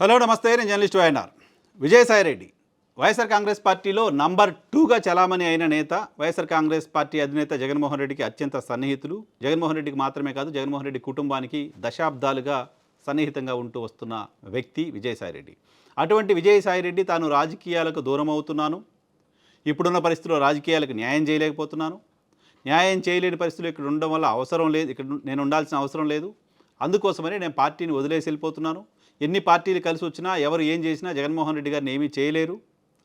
Hello నమస్తే. నేను journalist YNR. Vijayasai Reddy. YSR Congress పార్టీలో నంబర్ టూగా చలామణి అయిన నేత వైఎస్ఆర్ కాంగ్రెస్ పార్టీ అధినేత జగన్మోహన్ రెడ్డికి అత్యంత సన్నిహితులు. జగన్మోహన్ రెడ్డికి మాత్రమే కాదు జగన్మోహన్ రెడ్డి కుటుంబానికి దశాబ్దాలుగా సన్నిహితంగా ఉంటూ వస్తున్న వ్యక్తి విజయసాయి రెడ్డి. అటువంటి విజయసాయి రెడ్డి తాను రాజకీయాలకు దూరం అవుతున్నాను ఇప్పుడున్న పరిస్థితుల్లో రాజకీయాలకు న్యాయం చేయలేకపోతున్నాను. న్యాయం చేయలేని పరిస్థితులు ఇక్కడ ఉండడం వల్ల అవసరం లేదు. ఇక్కడ నేను ఉండాల్సిన అవసరం లేదు. అందుకోసమని నేను పార్టీని వదిలేసి వెళ్ళిపోతున్నాను. ఎన్ని పార్టీలు కలిసి వచ్చినా ఎవరు ఏం చేసినా జగన్మోహన్ రెడ్డి గారిని ఏమీ చేయలేరు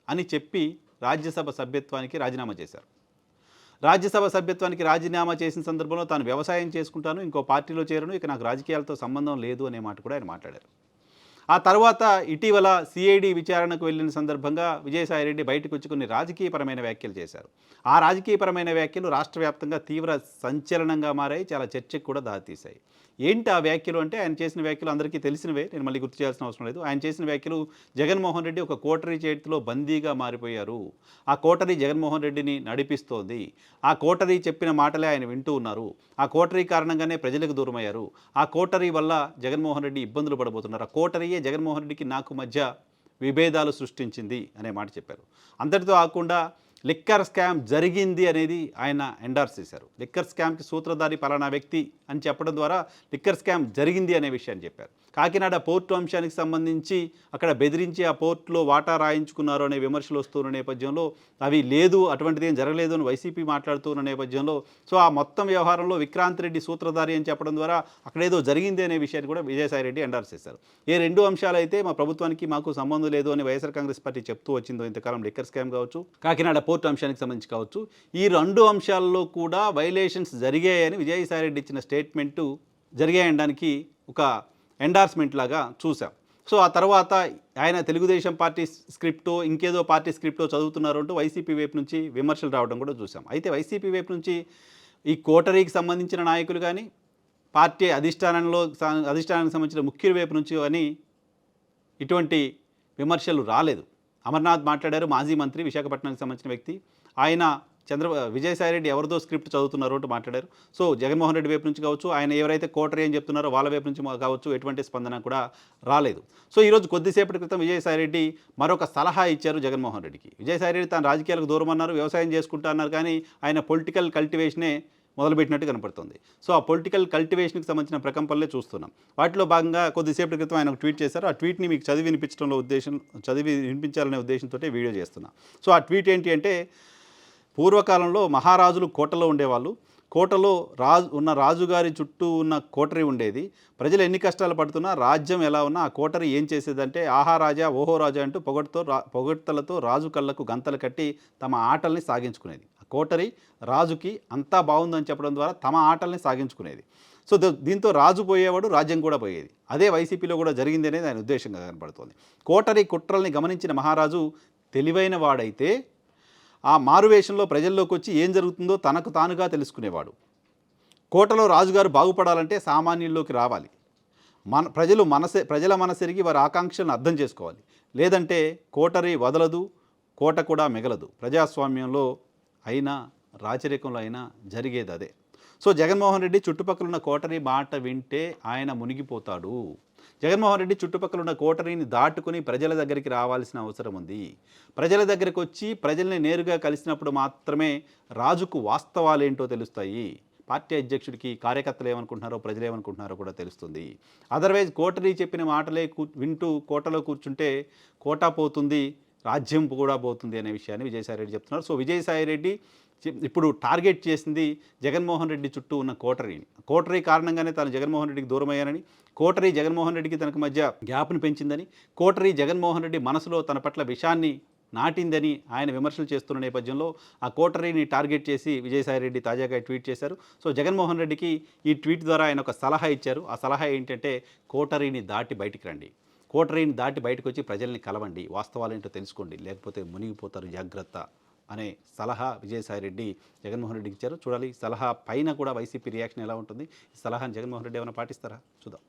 అని చెప్పి రాజ్యసభ సభ్యత్వానికి రాజీనామా చేశారు. రాజ్యసభ సభ్యత్వానికి రాజీనామా చేసిన సందర్భంలో తాను వ్యవసాయం చేసుకుంటాను ఇంకో పార్టీలో చేరను ఇక నాకు రాజకీయాలతో సంబంధం లేదు అనే మాట కూడా ఆయన మాట్లాడారు. ఆ తర్వాత ఇటీవల సిఐడి విచారణకు వెళ్ళిన సందర్భంగా విజయసాయిరెడ్డి బయటకు వచ్చి కొన్ని రాజకీయపరమైన వ్యాఖ్యలు చేశారు. ఆ రాజకీయపరమైన వ్యాఖ్యలు రాష్ట్ర వ్యాప్తంగా తీవ్ర సంచలనంగా మారాయి చాలా చర్చకు కూడా దారితీశాయి. ఏంటి ఆ వ్యాఖ్యలు అంటే ఆయన చేసిన వ్యాఖ్యలు అందరికీ తెలిసినవే నేను మళ్ళీ గుర్తు చేయాల్సిన అవసరం లేదు. ఆయన చేసిన వ్యాఖ్యలు జగన్మోహన్ రెడ్డి ఒక కోటరీ చేతిలో బందీగా మారిపోయారు. ఆ కోటరీ జగన్మోహన్ రెడ్డిని నడిపిస్తోంది. ఆ కోటరీ చెప్పిన మాటలే ఆయన వింటూ ఉన్నారు. ఆ కోటరీ కారణంగానే ప్రజలకు దూరమయ్యారు. ఆ కోటరీ వల్ల జగన్మోహన్ రెడ్డి ఇబ్బందులు పడబోతున్నారు. ఆ కోటరీయే జగన్మోహన్ రెడ్డికి నాకు మధ్య విభేదాలు సృష్టించింది అనే మాట చెప్పారు. అంతటితో కాకుండా లిక్కర్ స్కామ్ జరిగింది అనేది ఆయన ఎండార్స్ చేశారు. లిక్కర్ స్కామ్కి సూత్రధారి పలానా వ్యక్తి అని చెప్పడం ద్వారా లిక్కర్ స్కామ్ జరిగింది అనే విషయాన్ని చెప్పారు. కాకినాడ పోర్టు అంశానికి సంబంధించి అక్కడ బెదిరించి ఆ పోర్టులో వాటా రాయించుకున్నారు అనే విమర్శలు వస్తున్న నేపథ్యంలో అవి లేదు అటువంటిది ఏం జరగలేదు అని వైసీపీ మాట్లాడుతున్న నేపథ్యంలో సో ఆ మొత్తం వ్యవహారంలో విక్రాంత్ రెడ్డి సూత్రధారి అని చెప్పడం ద్వారా అక్కడేదో జరిగింది అనే విషయాన్ని కూడా విజయసాయి రెడ్డి ఎండార్స్ చేశారు. ఏ రెండు అంశాలైతే మా ప్రభుత్వానికి మాకు సంబంధం లేదు అని వైఎస్ఆర్ కాంగ్రెస్ పార్టీ చెప్తూ వచ్చిందో ఇంతకాలం లిక్కర్ స్కామ్ కావచ్చు. కాకినాడ పోర్టు అంశానికి సంబంధించి కావచ్చు ఈ రెండు అంశాల్లో కూడా వైలేషన్స్ జరిగాయని విజయసాయి రెడ్డి ఇచ్చిన స్టేట్మెంటు జరిగాయనడానికి ఒక ఎండార్స్మెంట్ లాగా చూసాం సో ఆ తర్వాత ఆయన తెలుగుదేశం పార్టీ స్క్రిప్టో ఇంకేదో పార్టీ స్క్రిప్టో చదువుతున్నారు అంటూ వైసీపీ వైపు నుంచి విమర్శలు రావడం కూడా చూసాం అయితే వైసీపీ వైపు నుంచి ఈ కోటరీకి సంబంధించిన నాయకులు కానీ పార్టీ అధిష్టానంలో అధిష్టానానికి సంబంధించిన ముఖ్యుల వైపు నుంచి అని ఇటువంటి విమర్శలు రాలేదు. అమర్నాథ్ మాట్లాడారు. మాజీ మంత్రి విశాఖపట్నానికి సంబంధించిన వ్యక్తి. ఆయన చంద్ర విజయసాయిరెడ్డి ఎవరిదో స్క్రిప్ట్ చదువుతున్నారో అంటూ మాట్లాడారు. సో జగన్మోహన్ రెడ్డి వైపు నుంచి కావచ్చు ఆయన ఎవరైతే కోటరీ అని చెప్తున్నారో వాళ్ళ వైపు నుంచి కావచ్చు ఎటువంటి స్పందన కూడా రాలేదు. సో ఈరోజు కొద్దిసేపటి క్రితం విజయసాయిరెడ్డి మరొక సలహా ఇచ్చారు జగన్మోహన్ రెడ్డికి. విజయసాయిరెడ్డి తాను రాజకీయాలకు దూరం అన్నారు వ్యవసాయం చేసుకుంటా అన్నారు కానీ ఆయన పొలిటికల్ కల్టివేషనే మొదలుపెట్టినట్టు కనపడుతుంది. సో ఆ పొలిటికల్ కల్టివేషన్కి సంబంధించిన ప్రకంపనలే చూస్తున్నాం. వాటిలో భాగంగా కొద్దిసేపటి క్రితం ఆయన ఒక ట్వీట్ చేశారు. ఆ ట్వీట్ని మీకు చదివి వినిపించడంలో ఉద్దేశం చదివి వినిపించాలనే ఉద్దేశంతో వీడియో చేస్తున్నా. సో ఆ ట్వీట్ ఏంటి అంటే పూర్వకాలంలో మహారాజులు కోటలో ఉండేవాళ్ళు. కోటలో రాజు ఉన్న రాజుగారి చుట్టూ ఉన్న కోటరి ఉండేది. ప్రజలు ఎన్ని కష్టాలు పడుతున్నా రాజ్యం ఎలా ఉన్నా ఆ కోటరి ఏం చేసేదంటే ఆహా రాజా ఓహో రాజా అంటూ పొగడ్తో రా పొగడ్తలతో రాజు కళ్ళకు గంతలు కట్టి తమ ఆటల్ని సాగించుకునేది. కోటరి రాజుకి అంతా బాగుందని చెప్పడం ద్వారా తమ ఆటల్ని సాగించుకునేది. సో ద- దీంతో రాజు పోయేవాడు రాజ్యం కూడా పోయేది. అదే వైసీపీలో కూడా జరిగింది అనేది ఆయన ఉద్దేశంగా కనపడుతోంది కోటరి కుట్రల్ని గమనించిన మహారాజు తెలివైన వాడైతే ఆ మారువేషంలో ప్రజల్లోకి వచ్చి ఏం జరుగుతుందో తనకు తానుగా తెలుసుకునేవాడు. కోటలో రాజుగారు బాగుపడాలంటే సామాన్యుల్లోకి రావాలి. మన ప్రజలు మనసే ప్రజల మనసెరిగి వారి ఆకాంక్షలను అర్థం చేసుకోవాలి. లేదంటే కోటరి వదలదు కోట కూడా మిగలదు. ప్రజాస్వామ్యంలో అయినా రాచరికంలో అయినా జరిగేది అదే. సో జగన్మోహన్ రెడ్డి చుట్టుపక్కల ఉన్న కోటరీ మాట వింటే ఆయన మునిగిపోతాడు. జగన్మోహన్ రెడ్డి చుట్టుపక్కల ఉన్న కోటరీని దాటుకుని ప్రజల దగ్గరికి రావాల్సిన అవసరం ఉంది. ప్రజల దగ్గరికి వచ్చి ప్రజల్ని నేరుగా కలిసినప్పుడు మాత్రమే రాజుకు వాస్తవాలేంటో తెలుస్తాయి. పార్టీ అధ్యక్షుడికి కార్యకర్తలు ఏమనుకుంటున్నారో ప్రజలు ఏమనుకుంటున్నారో కూడా తెలుస్తుంది. అదర్వైజ్ కోటరీ చెప్పిన మాటలే కూ వింటూ కోటలో కూర్చుంటే కోట పోతుంది. రాజ్యం కూడా పోతుంది అనే విషయాన్ని విజయసాయి రెడ్డి చెప్తున్నారు. సో విజయసాయి రెడ్డి ఇప్పుడు టార్గెట్ చేసింది జగన్మోహన్ రెడ్డి చుట్టూ ఉన్న కోటరీని. కోటరీ కారణంగానే తాను జగన్మోహన్ రెడ్డికి దూరమయ్యానని కోటరీ జగన్మోహన్ రెడ్డికి తనకు మధ్య గ్యాప్ను పెంచిందని కోటరీ జగన్మోహన్ రెడ్డి మనసులో తన పట్ల విషాన్ని నాటిందని ఆయన విమర్శలు చేస్తున్న నేపథ్యంలో ఆ కోటరీని టార్గెట్ చేసి విజయసాయి రెడ్డి తాజాగా ట్వీట్ చేశారు. సో జగన్మోహన్ రెడ్డికి ఈ ట్వీట్ ద్వారా ఆయన ఒక సలహా ఇచ్చారు. ఆ సలహా ఏంటంటే కోటరీని దాటి బయటికి రండి. కోటరీని దాటి బయటకు వచ్చి ప్రజల్ని కలవండి వాస్తవాలేంటో తెలుసుకోండి లేకపోతే మునిగిపోతారు జాగ్రత్త అనే సలహా విజయసాయి రెడ్డి జగన్మోహన్ రెడ్డికి ఇచ్చారు. చూడాలి ఈ సలహా పైన కూడా వైసీపీ రియాక్షన్ ఎలా ఉంటుంది? సలహాను జగన్మోహన్ రెడ్డి ఏమైనా పాటిస్తారా? చూద్దాం.